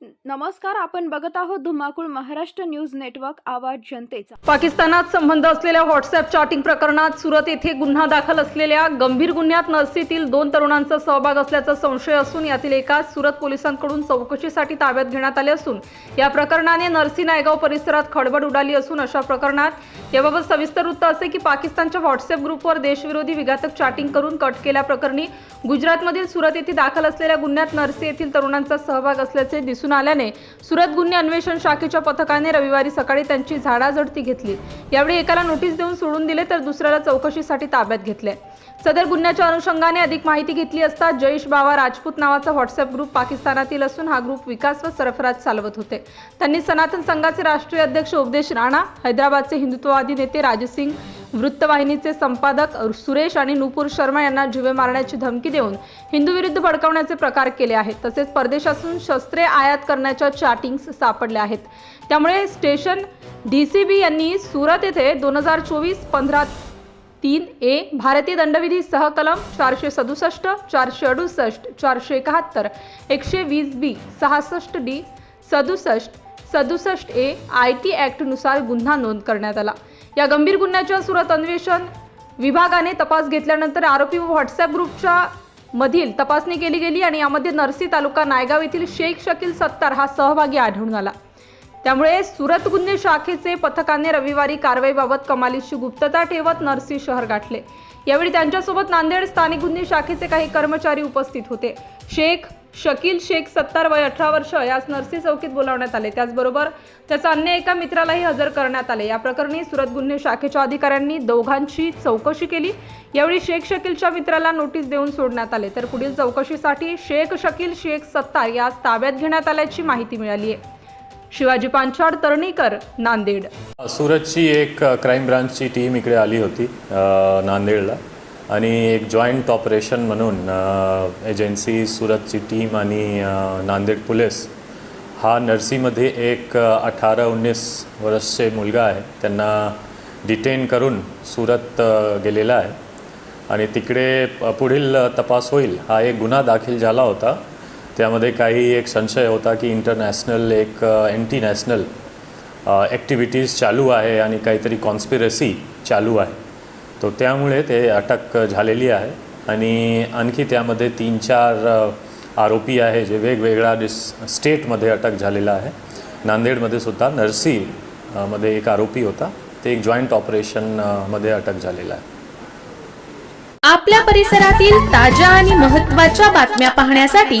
नमस्कार आपण बघत आहोत धुमाकूळ महाराष्ट्र न्यूज नेटवर्क आवाज जनतेचा. पाकिस्तानात संबंध असलेल्या व्हॉट्सअप चॅटिंग प्रकरणात सुरत येथे गुन्हा दाखल असलेल्या गंभीर गुन्ह्यात नर्सीतील दोन तरुणांचा सहभाग असल्याचा संशय असून यातील एकाच सुरत पोलिसांकडून चौकशीसाठी ताब्यात घेण्यात आले असून या प्रकरणाने नरसी नायगाव परिसरात खडबड उडाली असून अशा प्रकरणात याबाबत सविस्तर वृत्त असे की पाकिस्तानच्या व्हॉट्सअप ग्रुपवर देशविरोधी विघातक चॅटिंग करून कट केल्याप्रकरणी गुजरातमधील सुरत येथे दाखल असलेल्या गुन्ह्यात नर्सी येथील तरुणांचा सहभाग असल्याचे दिसून आल्याने सुरत गुन्हे अन्वेषण शाखेच्या पथकाने रविवारी सकाळी त्यांची झाडाझडती घेतली. यावेळी एकाला नोटीस देऊन सोडून दिले तर दुसऱ्याला चौकशीसाठी ताब्यात घेतले. सदर गुन्ह्याच्या अनुषंगाने अधिक माहिती घेतली असता जयेश बावा राजपूत नावाचा व्हॉट्सअप ग्रुप पाकिस्तानातील असून हा ग्रुप विकास व सरफराज चालवत होते. त्यांनी सनातन संघाचे राष्ट्रीय अध्यक्ष उपदेश राणा हैदराबादचे हिंदुत्ववादी नेते राजसिंग वृत्तवाहिनीचे संपादक सुरेश आणि नुपूर शर्मा यांना जीवे मारण्याची धमकी देऊन हिंदू विरुद्ध भडकवण्याचे प्रकार केले आहेत. तसेच परदेशातून शस्त्रे आयात करण्याच्या चॅटिंग्स सापडल्या आहेत. त्यामुळे स्टेशन डीसीबी यांनी सुरत येथे दोन हजार चोवीस पंधरा तीन ए भारतीय दंडविधी सहकलम चारशे सदुसष्ट चारशे अडुसष्ट चारशे एकाहत्तर एकशे वीस बी सहासष्ट डी सदुसष्ट सदुसष्ट ए आय टी ॲक्टनुसार गुन्हा नोंद करण्यात आला. या गंभीर गुन्ह्याच्या सुरत अन्वेषण विभागाने तपास घेतल्यानंतर आरोपी व व्हॉट्सअप ग्रुपच्या मधील तपासणी केली गेली आणि यामध्ये नरसी तालुका नायगाव येथील शेख शकील सत्तार हा सहभागी आढळून आला. त्यामुळे सुरत गुन्हे शाखेचे पथकाने रविवारी कारवाईबाबत कमालीशी गुप्तता ठेवत नरसी शहर गाठले. यावेळी त्यांच्यासोबत नांदेड स्थानिक गुन्हे शाखेचे काही कर्मचारी उपस्थित होते. शेख शकील शेख सत्तार वय अठरा वर्ष यास नरसी चौकीत बोलावण्यात आले. त्याचबरोबर त्याचा अन्य एका मित्रालाही हजर करण्यात आले. या प्रकरणी सुरत गुन्हे शाखेच्या अधिकाऱ्यांनी दोघांची चौकशी केली. यावेळी शेख शकीलच्या मित्राला नोटीस देऊन सोडण्यात आले. तर पुढील चौकशीसाठी शेख शकील शेख सत्तार यास ताब्यात घेण्यात आल्याची माहिती मिळाली आहे शिवाजी पांचाळ तरणीकर नांदेड. सुरतची एक क्राईम ब्रांचची टीम इकडे आली होती नांदेडला. आणि एक जॉईंट ऑपरेशन म्हणून एजन्सी सुरतची टीम आणि नांदेड पोलीस हा नर्सीमध्ये एक अठरा उन्नीस वर्षचे मुलगा आहे. त्यांना डिटेन करून सुरत गेलेला आहे. आणि तिकडे पुढील तपास होईल. हा एक गुन्हा दाखल झाला होता. त्यामध्ये काही एक संशय होता की इंटरनॅशनल एक एंटी नॅशनल ॲक्टिव्हिटीज चालू आहे आणि काहीतरी कॉन्स्पिरसी चालू आहे. तो त्यामुळे ते अटक झालेली आहे आणि आणखी त्यामध्ये तीन चार आरोपी आहे जे वेगवेगळ्या डिस स्टेटमध्ये अटक झालेला आहे. नांदेडमध्ये सुद्धा नरसी मध्ये एक आरोपी होता. ते एक जॉईंट ऑपरेशनमध्ये अटक झालेला आहे. आपल्या परिसरातील ताज्या आणि महत्त्वाच्या बातम्या पाहण्यासाठी